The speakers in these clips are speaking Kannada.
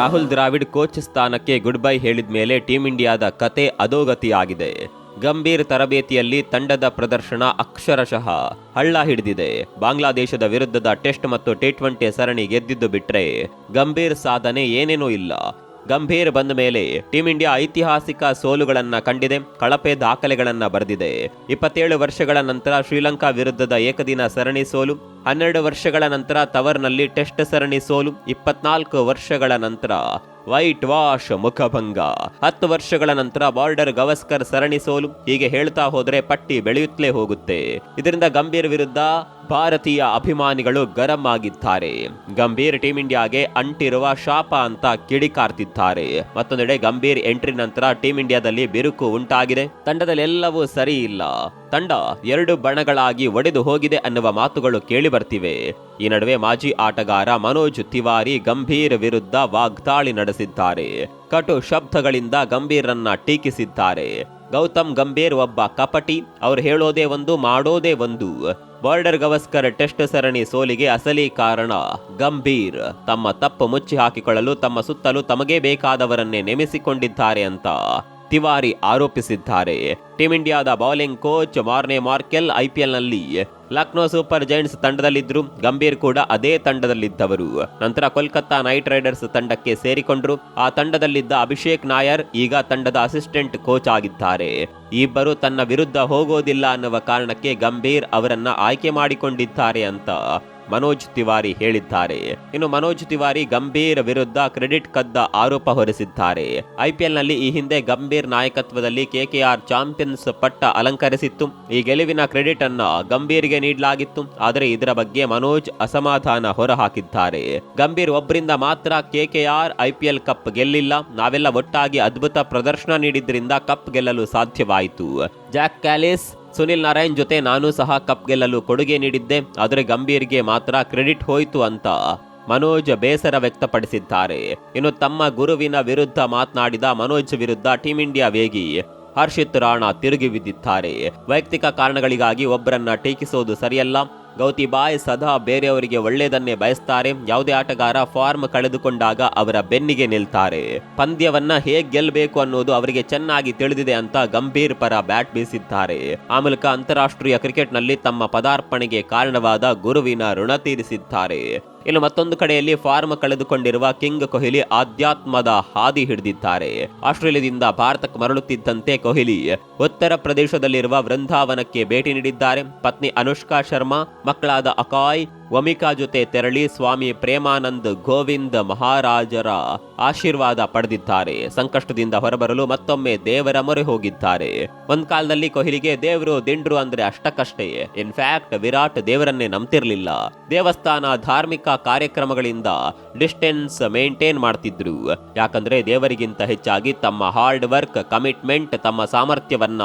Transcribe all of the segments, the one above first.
ರಾಹುಲ್ ದ್ರಾವಿಡ್ ಕೋಚ್ ಸ್ಥಾನಕ್ಕೆ ಗುಡ್ ಬೈ ಹೇಳಿದ ಮೇಲೆ ಟೀಂ ಇಂಡಿಯಾದ ಕತೆ ಅಧೋಗತಿಯಾಗಿದೆ. ಗಂಭೀರ್ ತರಬೇತಿಯಲ್ಲಿ ತಂಡದ ಪ್ರದರ್ಶನ ಅಕ್ಷರಶಃ ಹಳ್ಳ ಹಿಡಿದಿದೆ. ಬಾಂಗ್ಲಾದೇಶದ ವಿರುದ್ಧದ ಟೆಸ್ಟ್ ಮತ್ತು ಟಿ ಟ್ವೆಂಟಿ ಸರಣಿ ಗೆದ್ದಿದ್ದು ಬಿಟ್ರೆ ಗಂಭೀರ್ ಸಾಧನೆ ಏನೇನೂ ಇಲ್ಲ. ಗಂಭೀರ್ ಬಂದ ಮೇಲೆ ಟೀಂ ಇಂಡಿಯಾ ಐತಿಹಾಸಿಕ ಸೋಲುಗಳನ್ನ ಕಂಡಿದೆ, ಕಳಪೆ ದಾಖಲೆಗಳನ್ನ ಬರೆದಿದೆ. ಇಪ್ಪತ್ತೇಳು ವರ್ಷಗಳ ನಂತರ ಶ್ರೀಲಂಕಾ ವಿರುದ್ಧದ ಏಕದಿನ ಸರಣಿ ಸೋಲು, ಹನ್ನೆರಡು ವರ್ಷಗಳ ನಂತರ ತವರ್ನಲ್ಲಿ ಟೆಸ್ಟ್ ಸರಣಿ ಸೋಲು, ಇಪ್ಪತ್ನಾಲ್ಕು ವರ್ಷಗಳ ನಂತರ ವೈಟ್ ವಾಶ್ ಮುಖಭಂಗ. ಹತ್ತು ವರ್ಷಗಳ ನಂತರ ಬಾರ್ಡರ್ ಗವಸ್ಕರ್ ಸರಣಿ ಸೋಲು. ಹೀಗೆ ಹೇಳ್ತಾ ಹೋದ್ರೆ ಪಟ್ಟಿ ಬೆಳೆಯುತ್ತಲೇ ಹೋಗುತ್ತೆ. ಇದರಿಂದ ಗಂಭೀರ್ ವಿರುದ್ಧ ಭಾರತೀಯ ಅಭಿಮಾನಿಗಳು ಗರಂ ಆಗಿದ್ದಾರೆ. ಗಂಭೀರ್ ಟೀಂ ಇಂಡಿಯಾಗೆ ಅಂಟಿರುವ ಶಾಪ ಅಂತ ಕಿಡಿಕಾರ್ತಿದ್ದಾರೆ ಮತ್ತೊಂದೆಡೆ ಗಂಭೀರ್ ಎಂಟ್ರಿ ನಂತರ ಟೀಂ ಇಂಡಿಯಾದಲ್ಲಿ ಬಿರುಕು ಉಂಟಾಗಿದೆ. ತಂಡದಲ್ಲಿ ಎಲ್ಲವೂ ಸರಿ ತಂಡ ಎರಡು ಬಣಗಳಾಗಿ ಒಡೆದು ಹೋಗಿದೆ ಅನ್ನುವ ಮಾತುಗಳು ಕೇಳಿ ಬರ್ತಿವೆ. ಈ ನಡುವೆ ಮಾಜಿ ಆಟಗಾರ ಮನೋಜ್ ತಿವಾರಿ ಗಂಭೀರ್ ವಿರುದ್ಧ ವಾಗ್ದಾಳಿ ನಡೆಸಿದ್ದಾರೆ. ಕಟು ಶಬ್ದಗಳಿಂದ ಗಂಭೀರನ್ನ ಟೀಕಿಸಿದ್ದಾರೆ. ಗೌತಮ್ ಗಂಭೀರ್ ಒಬ್ಬ ಕಪಟಿ, ಅವ್ರು ಹೇಳೋದೇ ಒಂದು, ಮಾಡೋದೇ ಒಂದು. ಬಾರ್ಡರ್ ಗವಸ್ಕರ್ ಟೆಸ್ಟ್ ಸರಣಿ ಸೋಲಿಗೆ ಅಸಲಿ ಕಾರಣ ಗಂಭೀರ್. ತಮ್ಮ ತಪ್ಪು ಮುಚ್ಚಿ ಹಾಕಿಕೊಳ್ಳಲು ತಮ್ಮ ಸುತ್ತಲೂ ತಮಗೇ ಬೇಕಾದವರನ್ನೇ ನೇಮಿಸಿಕೊಂಡಿದ್ದಾರೆ ಅಂತ ತಿವಾರಿ ಆರೋಪಿಸಿದ್ದಾರೆ. ಟೀಂ ಇಂಡಿಯಾದ ಬೌಲಿಂಗ್ ಕೋಚ್ ಮಾರ್ನೆ ಮಾರ್ಕೆಲ್ ಐಪಿಎಲ್ನಲ್ಲಿ ಲಕ್ನೋ ಸೂಪರ್ ಜೈಂಟ್ಸ್ ತಂಡದಲ್ಲಿದ್ದರು. ಗಂಭೀರ್ ಕೂಡ ಅದೇ ತಂಡದಲ್ಲಿದ್ದವರು. ನಂತರ ಕೋಲ್ಕತ್ತಾ ನೈಟ್ ರೈಡರ್ಸ್ ತಂಡಕ್ಕೆ ಸೇರಿಕೊಂಡರು. ಆ ತಂಡದಲ್ಲಿದ್ದ ಅಭಿಷೇಕ್ ನಾಯರ್ ಈಗ ತಂಡದ ಅಸಿಸ್ಟೆಂಟ್ ಕೋಚ್ ಆಗಿದ್ದಾರೆ. ಇಬ್ಬರು ತನ್ನ ವಿರುದ್ಧ ಹೋಗೋದಿಲ್ಲ ಅನ್ನುವ ಕಾರಣಕ್ಕೆ ಗಂಭೀರ್ ಅವರನ್ನ ಆಯ್ಕೆ ಮಾಡಿಕೊಂಡಿದ್ದಾರೆ ಅಂತ ಮನೋಜ್ ತಿವಾರಿ ಹೇಳಿದ್ದಾರೆ. ಇನ್ನು ಮನೋಜ್ ತಿವಾರಿ ಗಂಭೀರ್ ವಿರುದ್ಧ ಕ್ರೆಡಿಟ್ ಕದ್ದ ಆರೋಪ ಹೊರಿಸಿದ್ದಾರೆ. ಐಪಿಎಲ್ನಲ್ಲಿ ಈ ಹಿಂದೆ ಗಂಭೀರ್ ನಾಯಕತ್ವದಲ್ಲಿ ಕೆಕೆಆರ್ ಚಾಂಪಿಯನ್ಸ್ ಪಟ್ಟ ಅಲಂಕರಿಸಿತ್ತು. ಈ ಗೆಲುವಿನ ಕ್ರೆಡಿಟ್ ಅನ್ನ ಗಂಭೀರ್ಗೆ ನೀಡಲಾಗಿತ್ತು. ಆದರೆ ಇದರ ಬಗ್ಗೆ ಮನೋಜ್ ಅಸಮಾಧಾನ ಹೊರಹಾಕಿದ್ದಾರೆ. ಗಂಭೀರ್ ಒಬ್ಬರಿಂದ ಮಾತ್ರ ಕೆಕೆಆರ್ ಐಪಿಎಲ್ ಕಪ್ ಗೆಲ್ಲಿಲ್ಲ. ನಾವೆಲ್ಲ ಒಟ್ಟಾಗಿ ಅದ್ಭುತ ಪ್ರದರ್ಶನ ನೀಡಿದ್ರಿಂದ ಕಪ್ ಗೆಲ್ಲಲು ಸಾಧ್ಯವಾಯಿತು. ಜಾಕ್ ಕ್ಯಾಲಿಸ್ ಸುನಿಲ್ ನಾರಾಯಣ್ ಜೊತೆ ನಾನು ಸಹ ಕಪ್ ಗೆಲ್ಲಲು ಕೊಡುಗೆ ನೀಡಿದ್ದೆ, ಆದರೆ ಗಂಭೀರ್ಗೆ ಮಾತ್ರ ಕ್ರೆಡಿಟ್ ಹೋಯಿತು ಅಂತ ಮನೋಜ್ ಬೇಸರ ವ್ಯಕ್ತಪಡಿಸಿದ್ದಾರೆ. ಇನ್ನು ತಮ್ಮ ಗುರುವಿನ ವಿರುದ್ಧ ಮಾತನಾಡಿದ ಮನೋಜ್ ವಿರುದ್ಧ ಟೀಂ ಇಂಡಿಯಾ ವೇಗಿ ಹರ್ಷಿತ್ ರಾಣಾ ತಿರುಗಿ ಬಿದ್ದಿದ್ದಾರೆ. ವೈಯಕ್ತಿಕ ಕಾರಣಗಳಿಗಾಗಿ ಒಬ್ಬರನ್ನ ಟೀಕಿಸೋದು ಸರಿಯಲ್ಲ ಗೌತಿ ಬಾಯ್ ಸದಾ ಬೇರೆಯವರಿಗೆ ಒಳ್ಳೆಯದನ್ನೇ ಬಯಸ್ತಾರೆ. ಯಾವುದೇ ಆಟಗಾರ ಫಾರ್ಮ್ ಕಳೆದುಕೊಂಡಾಗ ಅವರ ಬೆನ್ನಿಗೆ ನಿಲ್ತಾರೆ. ಪಂದ್ಯವನ್ನ ಹೇಗೆ ಗೆಲ್ಲಬೇಕು ಅನ್ನೋದು ಅವರಿಗೆ ಚೆನ್ನಾಗಿ ತಿಳಿದಿದೆ ಅಂತ ಗಂಭೀರ್ ಪರ ಬ್ಯಾಟ್ ಬೀಸಿದ್ದಾರೆ. ಆ ಮೂಲಕ ಅಂತಾರಾಷ್ಟ್ರೀಯ ಕ್ರಿಕೆಟ್ನಲ್ಲಿ ತಮ್ಮ ಪದಾರ್ಪಣೆಗೆ ಕಾರಣವಾದ ಗುರುವಿನ ಋಣ ತೀರಿಸಿದ್ದಾರೆ. ಇನ್ನು ಮತ್ತೊಂದು ಕಡೆಯಲ್ಲಿ ಫಾರ್ಮ್ ಕಳೆದುಕೊಂಡಿರುವ ಕಿಂಗ್ ಕೊಹ್ಲಿ ಆಧ್ಯಾತ್ಮದ ಹಾದಿ ಹಿಡಿದಿದ್ದಾರೆ. ಆಸ್ಟ್ರೇಲಿಯಾದಿಂದ ಭಾರತಕ್ಕೆ ಮರಳುತ್ತಿದ್ದಂತೆ ಕೊಹ್ಲಿ ಉತ್ತರ ಪ್ರದೇಶದಲ್ಲಿರುವ ವೃಂದಾವನಕ್ಕೆ ಭೇಟಿ ನೀಡಿದ್ದಾರೆ. ಪತ್ನಿ ಅನುಷ್ಕಾ ಶರ್ಮಾ, ಮಕ್ಕಳಾದ ಅಕಾಯ್ ವಮಿಕಾ ಜೊತೆ ತೆರಳಿ ಸ್ವಾಮಿ ಪ್ರೇಮಾನಂದ್ ಗೋವಿಂದ ಮಹಾರಾಜರ ಆಶೀರ್ವಾದ ಪಡೆದಿದ್ದಾರೆ. ಸಂಕಷ್ಟದಿಂದ ಹೊರಬರಲು ಮತ್ತೊಮ್ಮೆ ದೇವರ ಮೊರೆ ಹೋಗಿದ್ದಾರೆ. ಒಂದ್ ಕಾಲದಲ್ಲಿ ಕೊಹ್ಲಿಗೆ, ದೇವರು, ದಿಂಡ್ರು ಅಂದ್ರೆ ಅಷ್ಟಕ್ಕಷ್ಟೇ. ಇನ್ಫ್ಯಾಕ್ಟ್ ವಿರಾಟ್ ದೇವರನ್ನೇ ನಂಬ್ತಿರ್ಲಿಲ್ಲ. ದೇವಸ್ಥಾನ ಧಾರ್ಮಿಕ ಕಾರ್ಯಕ್ರಮಗಳಿಂದ ಡಿಸ್ಟೆನ್ಸ್ ಮೇಂಟೈನ್ ಮಾಡ್ತಿದ್ರು. ಯಾಕಂದ್ರೆ ದೇವರಿಗಿಂತ ಹೆಚ್ಚಾಗಿ ತಮ್ಮ ಹಾರ್ಡ್ ವರ್ಕ್ ಕಮಿಟ್ಮೆಂಟ್ ತಮ್ಮ ಸಾಮರ್ಥ್ಯವನ್ನ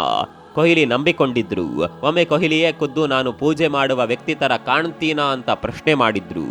ಕೊಹ್ಲಿ ನಂಬಿಕೊಂಡಿದ್ರು. ಒಮ್ಮೆ ಕೊಹ್ಲಿಯೇ ಖುದ್ದು ನಾನು ಪೂಜೆ ಮಾಡುವ ವ್ಯಕ್ತಿ ತರ ಕಾಣ್ತೀನಾ ಅಂತ ಪ್ರಶ್ನೆ ಮಾಡಿದ್ರು.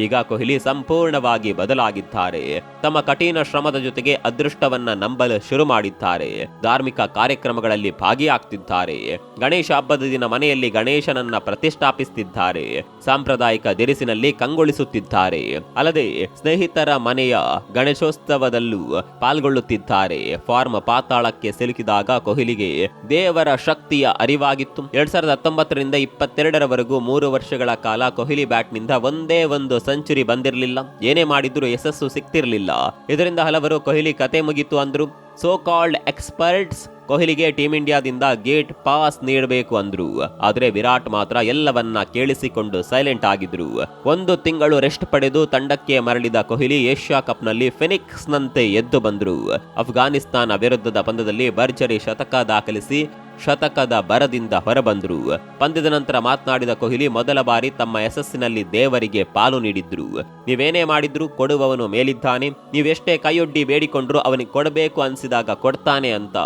ಈಗ ಕೊಹ್ಲಿ ಸಂಪೂರ್ಣವಾಗಿ ಬದಲಾಗಿದ್ದಾರೆ. ತಮ್ಮ ಕಠಿಣ ಶ್ರಮದ ಜೊತೆಗೆ ಅದೃಷ್ಟವನ್ನ ನಂಬಲು ಶುರು ಮಾಡಿದ್ದಾರೆ. ಧಾರ್ಮಿಕ ಕಾರ್ಯಕ್ರಮಗಳಲ್ಲಿ ಭಾಗಿಯಾಗ್ತಿದ್ದಾರೆ. ಗಣೇಶ ಹಬ್ಬದ ದಿನ ಮನೆಯಲ್ಲಿ ಗಣೇಶನನ್ನ ಪ್ರತಿಷ್ಠಾಪಿಸುತ್ತಿದ್ದಾರೆ ಸಾಂಪ್ರದಾಯಿಕ ದಿರಿಸಿನಲ್ಲಿ ಕಂಗೊಳಿಸುತ್ತಿದ್ದಾರೆ. ಅಲ್ಲದೆ ಸ್ನೇಹಿತರ ಮನೆಯ ಗಣೇಶೋತ್ಸವದಲ್ಲೂ ಪಾಲ್ಗೊಳ್ಳುತ್ತಿದ್ದಾರೆ. ಫಾರ್ಮ್ ಪಾತಾಳಕ್ಕೆ ಸಿಲುಕಿದಾಗ ಕೊಹ್ಲಿಗೆ ದೇವರ ಶಕ್ತಿಯ ಅರಿವಾಗಿತ್ತು. ಎರಡ್ ಸಾವಿರದ ಹತ್ತೊಂಬತ್ತರಿಂದ ಇಪ್ಪತ್ತೆರಡರವರೆಗೂ ಮೂರು ವರ್ಷಗಳ ಕಾಲ ಕೊಹ್ಲಿ ಬ್ಯಾಟ್ನಿಂದ ಒಂದೇ ಒಂದು ಸೆಂಚುರಿ ಬಂದಿರಲಿಲ್ಲ, ಏನೇ ಮಾಡಿದ್ರು ಯಶಸ್ಸು ಸಿಕ್ತಿರಲಿಲ್ಲ ಇದರಿಂದ ಹಲವರು ಕೊಹ್ಲಿ ಕತೆ ಮುಗಿತು ಅಂದ್ರು. ಸೋ ಕಾಲ್ಡ್ ಎಕ್ಸ್ಪರ್ಟ್ಸ್ ಕೊಹ್ಲಿಗೆ ಟೀಂ ಇಂಡಿಯಾದಿಂದ ಗೇಟ್ ಪಾಸ್ ನೀಡಬೇಕು ಅಂದ್ರು. ಆದರೆ ವಿರಾಟ್ ಮಾತ್ರ ಎಲ್ಲವನ್ನ ಕೇಳಿಸಿಕೊಂಡು ಸೈಲೆಂಟ್ ಆಗಿದ್ರು. ಒಂದು ತಿಂಗಳು ರೆಸ್ಟ್ ಪಡೆದು ತಂಡಕ್ಕೆ ಮರಳಿದ ಕೊಹ್ಲಿ ಏಷ್ಯಾ ಕಪ್ನಲ್ಲಿ ಫಿನಿಕ್ಸ್ ನಂತೆ ಎದ್ದು ಬಂದ್ರು. ಅಫ್ಘಾನಿಸ್ತಾನ ವಿರುದ್ಧದ ಪಂದ್ಯದಲ್ಲಿ ಭರ್ಜರಿ ಶತಕ ದಾಖಲಿಸಿ ಶತಕದ ಬರದಿಂದ ಹೊರಬಂದ್ರು. ಪಂದ್ಯದ ನಂತರ ಮಾತನಾಡಿದ ಕೊಹ್ಲಿ ಮೊದಲ ಬಾರಿ ತಮ್ಮ ಯಶಸ್ಸಿನಲ್ಲಿ ದೇವರಿಗೆ ಪಾಲು ನೀಡಿದ್ರು. ನೀವೇನೇ ಮಾಡಿದ್ರು ಕೊಡುವವನು ಮೇಲಿದ್ದಾನೆ. ನೀವೆಷ್ಟೇ ಕೈಯೊಡ್ಡಿ ಬೇಡಿಕೊಂಡ್ರು ಅವನಿಗೆ ಕೊಡಬೇಕು ಅನ್ಸಿದಾಗ ಕೊಡ್ತಾನೆ ಅಂತ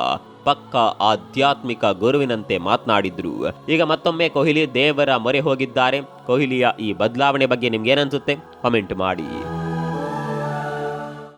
ಪಕ್ಕ ಆಧ್ಯಾತ್ಮಿಕ ಗುರುವಿನಂತೆ ಮಾತನಾಡಿದ್ರು. ಈಗ ಮತ್ತೊಮ್ಮೆ ಕೊಹ್ಲಿ ದೇವರ ಮೊರೆ ಹೋಗಿದ್ದಾರೆ. ಕೊಹ್ಲಿಯ ಈ ಬದಲಾವಣೆ ಬಗ್ಗೆ ನಿಮ್ಗೆ ಏನನ್ಸುತ್ತೆ ಕಾಮೆಂಟ್ ಮಾಡಿ.